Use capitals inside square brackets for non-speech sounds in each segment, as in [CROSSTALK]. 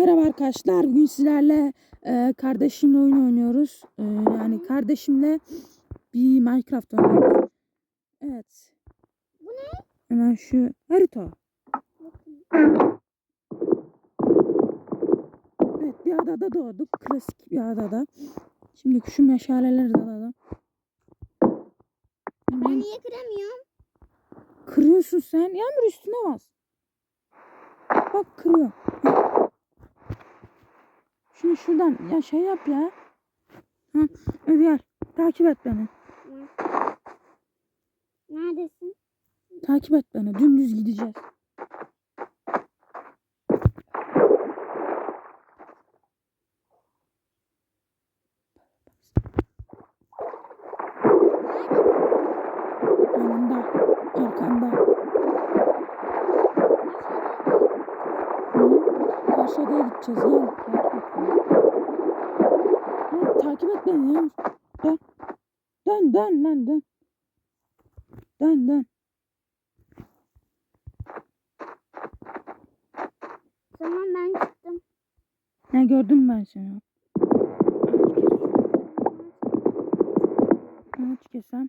Merhaba arkadaşlar. Bugün sizlerle e, kardeşimle oyun oynuyoruz. E, yani kardeşimle bir Minecraft oynuyoruz. Evet. Bu ne? Hemen şu harita. Evet bir adada doğduk. Klasik bir adada. Şimdi şu meşaleleri de alalım. Ben niye kıramıyorum? kırıyorsun sen. Yağmur üstüne bas. Bak kırıyor. Şimdi şuradan ya şey yap ya. Hı, gel. Takip et beni. Neredesin? Takip et beni. Dümdüz gideceğiz. Yanında. Arkanda. Hı? Karşı adaya gideceğiz. Gel, takip et beni ya. Dön. Dön dön lan dön. Dön dön. Tamam ben çıktım. Ne gördüm ben seni. Ağaç kesem.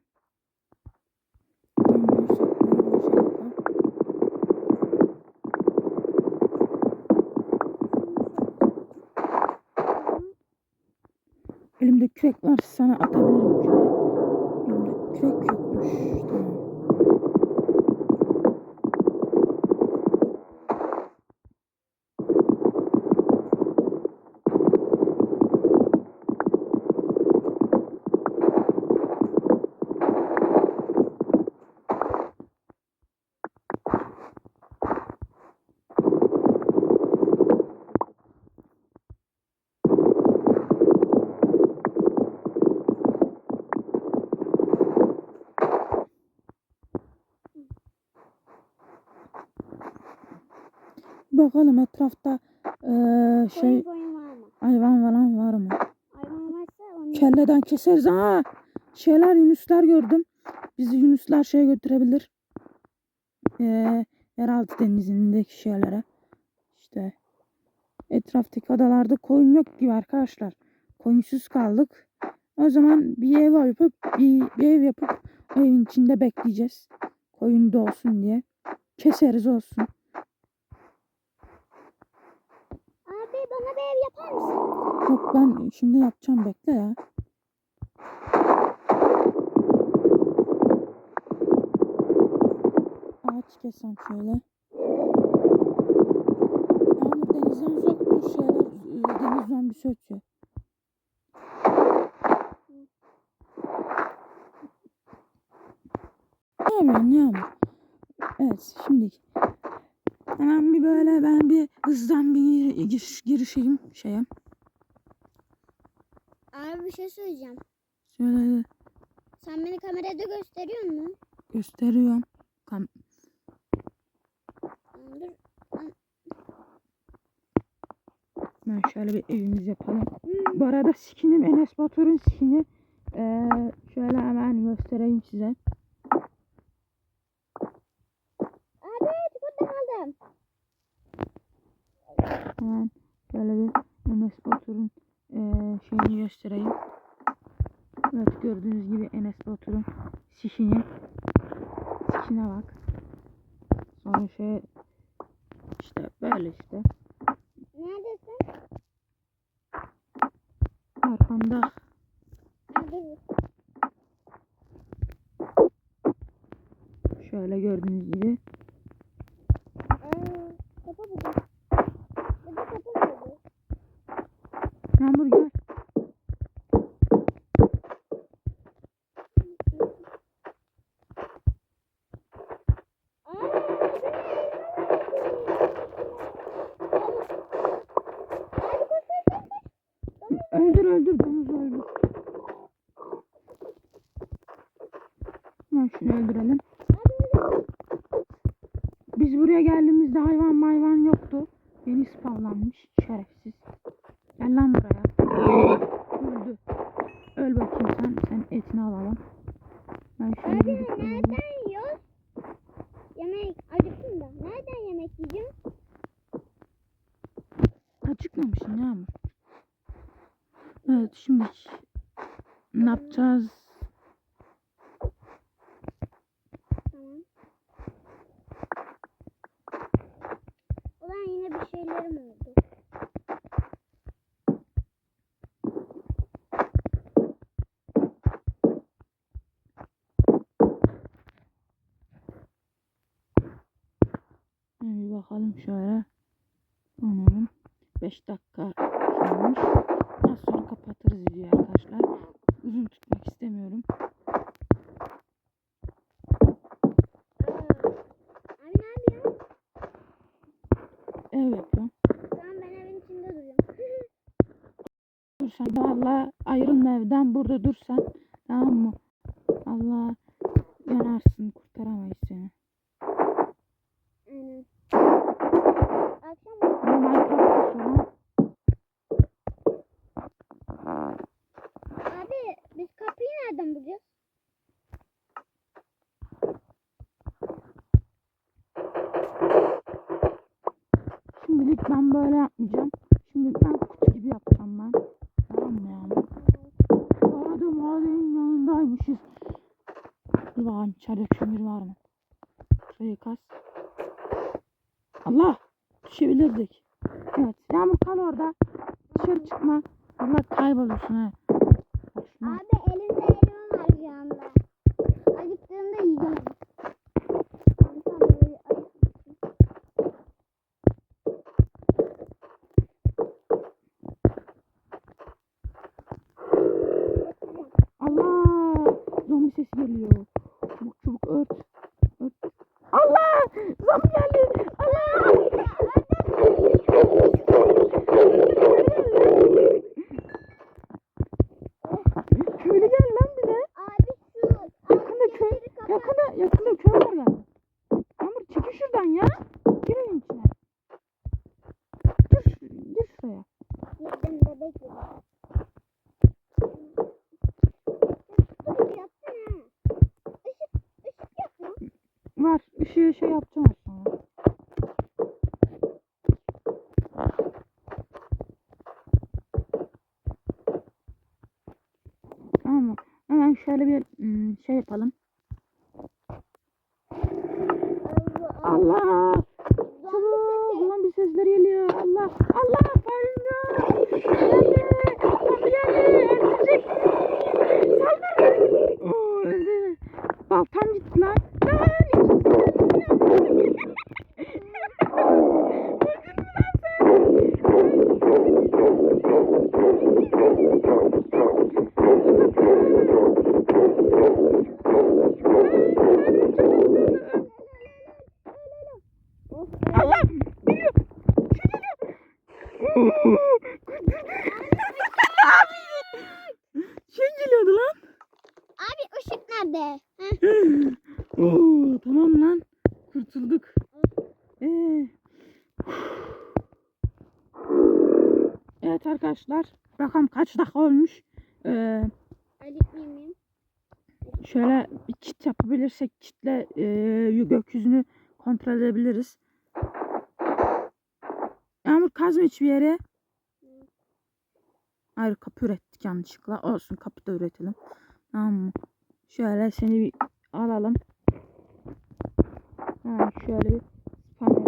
Elimde kürek var sana atabilirim küreği. Elimde kürek yokmuş. Tamam. Bakalım etrafta eee, şey Koyun var mı? hayvan falan var mı? Hayvan varsa onu Kelleden keseriz ha. Şeyler yunuslar gördüm. Bizi yunuslar şeye götürebilir. Ee, yeraltı denizindeki şeylere. İşte etraftaki adalarda koyun yok gibi arkadaşlar. Koyunsuz kaldık. O zaman bir ev yapıp bir, bir ev yapıp evin içinde bekleyeceğiz. Koyun da olsun diye. Keseriz olsun. Abi bir yapar mısın? Yok ben şimdi yapacağım bekle ya. Ağaç kesem şöyle. Yağmur denizden uzak dur şeyler e, deniz zombisi ötüyor. Ne yapıyorsun? Evet şimdi hemen bir böyle ben bir hızdan bir giriş, girişeyim şeye. Abi bir şey söyleyeceğim. Şöyle Sen beni kamerada gösteriyor musun? gösteriyorum. Kam Dur. ben şöyle bir evimiz yapalım. Bu arada skinim Enes Batur'un skini. Ee, şöyle hemen göstereyim size. Abi kaldım. Hemen şöyle bir Enes Batur'un ee, şeyini göstereyim. Evet gördüğünüz gibi Enes Batur'un skini. Skine bak. Sonra şey işte böyle işte. Neredesin? Arkamda şöyle gördüğünüz gibi. Aa, kapı burada. Burada kapı burada. Yağmur gel. Öldür öldür domuzu öldür. Hemen şunu öldürelim. Biz buraya geldiğimizde hayvan mayvan yoktu. Yeni spavlanmış şerefsiz. Gel lan buraya. Öldü. Öl bakayım sen. Sen etini alalım. Ben şöyle Abi nereden yiyoruz? Yemek acıktım da. Nereden yemek yiyeceğim? çıkmamışsın Yağmur. Evet şimdi ne yapacağız? Tamam. Ulan yine bir şeylerim oldu. Yani bir bakalım şöyle. Anladım. 5 dakika olmuş. Az sonra kapatırız videoyu arkadaşlar. Uzun tutmak istemiyorum. Ev yapıyorum. Tamam ben evin içinde duruyorum. Dur sen de valla ayrılma evden burada dur Bakalım içeride kömür var mı? Şurayı kas. Allah! Düşebilirdik. Evet. Yağmur kal orada. Dışarı çıkma. Allah kaybolursun ha. Abi elimde elma var şu anda. Acıktığımda yiyeceğim. Allah! Zombi sesi geliyor. Ört. Ört. Allah! Zombi geldi. Allah! Köylü geldi lan bize. Abi şu Yakında köy, yakında, yakında köy var geldi. Yağmur çekil şuradan ya. Şey yapacağım sonra. Tamam? Hemen şöyle bir şey yapalım. Allah! Çabuk! Zombi sesleri geliyor. Allah! Allah! Faringa! Geldi! Zombi geldi! Öldürecek! Saldır! Öldü. Baltam gitti lan. Lan! Şey geliyordu lan. Abi ışık nerede? Oo, tamam lan. Kurtulduk. Ee. Evet arkadaşlar. Bakalım kaç dakika olmuş. Ee, şöyle bir kit yapabilirsek kitle e, gökyüzünü kontrol edebiliriz. Yağmur kazma hiçbir yere. Hayır kapı ürettik yanlışlıkla. Olsun kapı da üretelim. Tamam mı? Şöyle seni bir alalım. Ha, şöyle bir spam.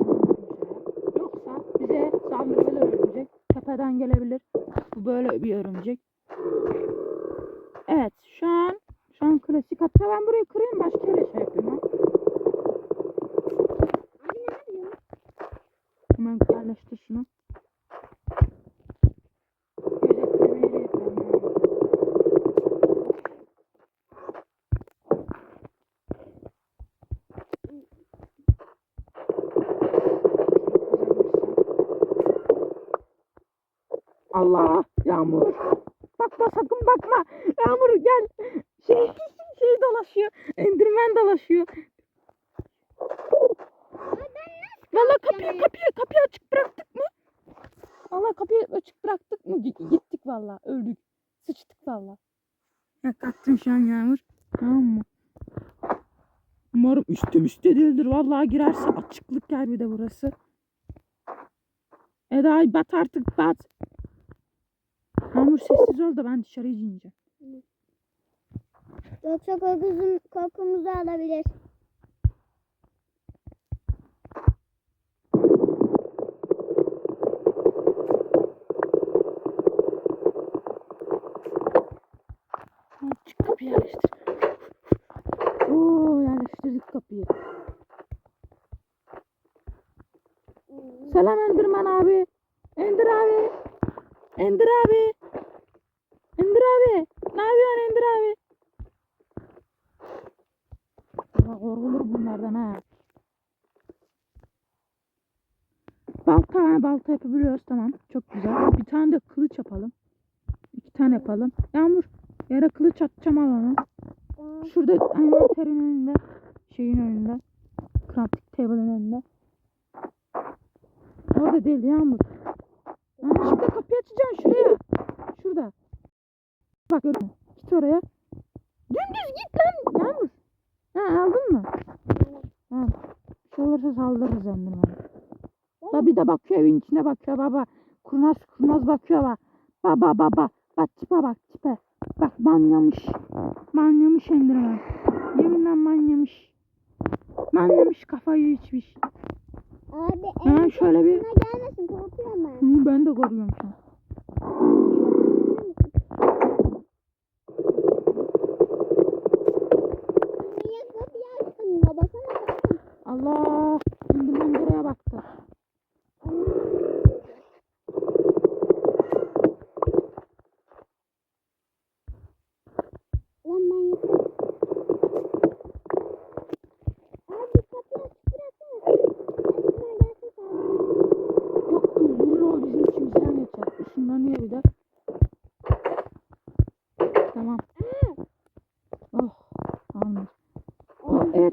Yoksa bize saldırabilir örümcek. Tepeden gelebilir. Bu böyle bir örümcek. Evet şu an şu an klasik hatta ben burayı kırayım başka yere şey yapayım ha. Hemen yerleştir şunu. Gözetleme yeri yapalım yani. Allah yağmur. Bakma sakın bakma. Yağmur gel. Şey şey dolaşıyor. Endirmen dolaşıyor. Valla kapıyı kapıyı kapıyı açık bıraktık mı? Valla kapıyı açık bıraktık mı? Gittik valla. Öldük. Sıçtık valla. Ya kalktım şu an Yağmur. Tamam mı? Umarım üstte üstte değildir. Vallahi girerse açıklık yer bir de burası. Eda bat artık bat. Yağmur sessiz ol da ben dışarıya ineceğim. Yoksa korkumuzun, korkumuzu alabilir. Çık kapıyı yerleştir. Oo yerleştirdik kapıyı. Selam Enderman abi. Ender abi. Ender abi. Abi. Ne yapıyorsun Ender abi? Allah korkulur bunlardan ha. Balta ha, balta yapabiliyoruz tamam. Çok güzel. Bir tane de kılıç yapalım. İki tane yapalım. Yağmur yere kılıç atacağım al onu. Şurada envanterin önünde. Şeyin önünde. Crafting table'ın önünde. Orada değil Yağmur. Yanlışlıkla kapıyı açacaksın şuraya. Bak mü? Git oraya. Dümdüz git lan Yağmur. Ha aldın mı? Ha. Şey olursa saldırırız Enderman'a. Da bir de bakıyor evin içine bakıyor baba. Kurnaz kurnaz bakıyor bak. Baba baba. Bak tipe bak tipe. Bak manyamış. Manyamış Enderman. Yeminle manyamış. Manyamış kafayı içmiş. Abi en şöyle bir- gelmesin korkuyorum ben. Hı, ben de koruyorum şu an. Allah.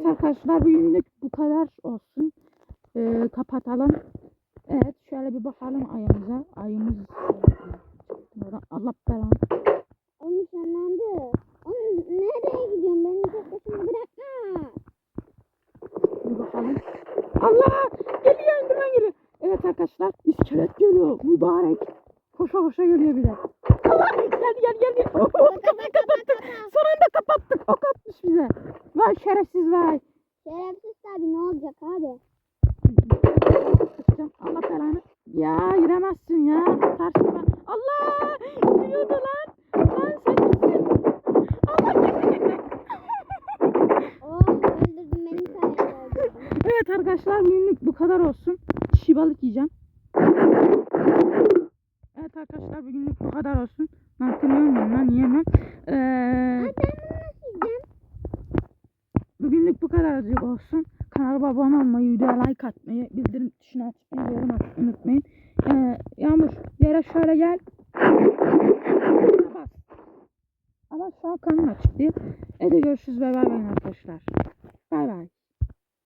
Evet arkadaşlar bugünlük bu kadar olsun. Ee, kapatalım. Evet şöyle bir bakalım ayımıza. Ayımız Allah belanı. Onu şenlendi. Onu nereye gidiyorsun? Beni tek başıma bırakma. Bir bakalım. Allah! Geliyor Enderman geliyor. Evet arkadaşlar iskelet geliyor. Mübarek. Koşa koşa geliyor bir de. Allah! Geldi geldi geldi. Oh, kapıyı kapattık. Son anda kapattık. Atmış bize. Vay şerefsiz vay. Şerefsiz abi ne olacak abi? Kaçacağım. Allah belanı. Ya giremezsin ya. Ben. Allah! Giriyordu lan. Lan sen kimsin? Allah. [LAUGHS] Oh öldürdün benim sayemde. Evet arkadaşlar bugünlük bu kadar olsun. Çiğ balık yiyeceğim. Evet arkadaşlar bugünlük bu kadar olsun. Ben kırıyorum lan yiyemem. Ee, Aa, ben bunu nasıl yiyeceğim? Bugünlük bu kadar azıcık olsun. Kanalıma abone olmayı, videoya like atmayı, bildirim tuşunu açmayı, yorum atmayı unutmayın. Ee, Yağmur yere şöyle gel. Ama şu an kanım açık değil. Hadi görüşürüz bay bay arkadaşlar.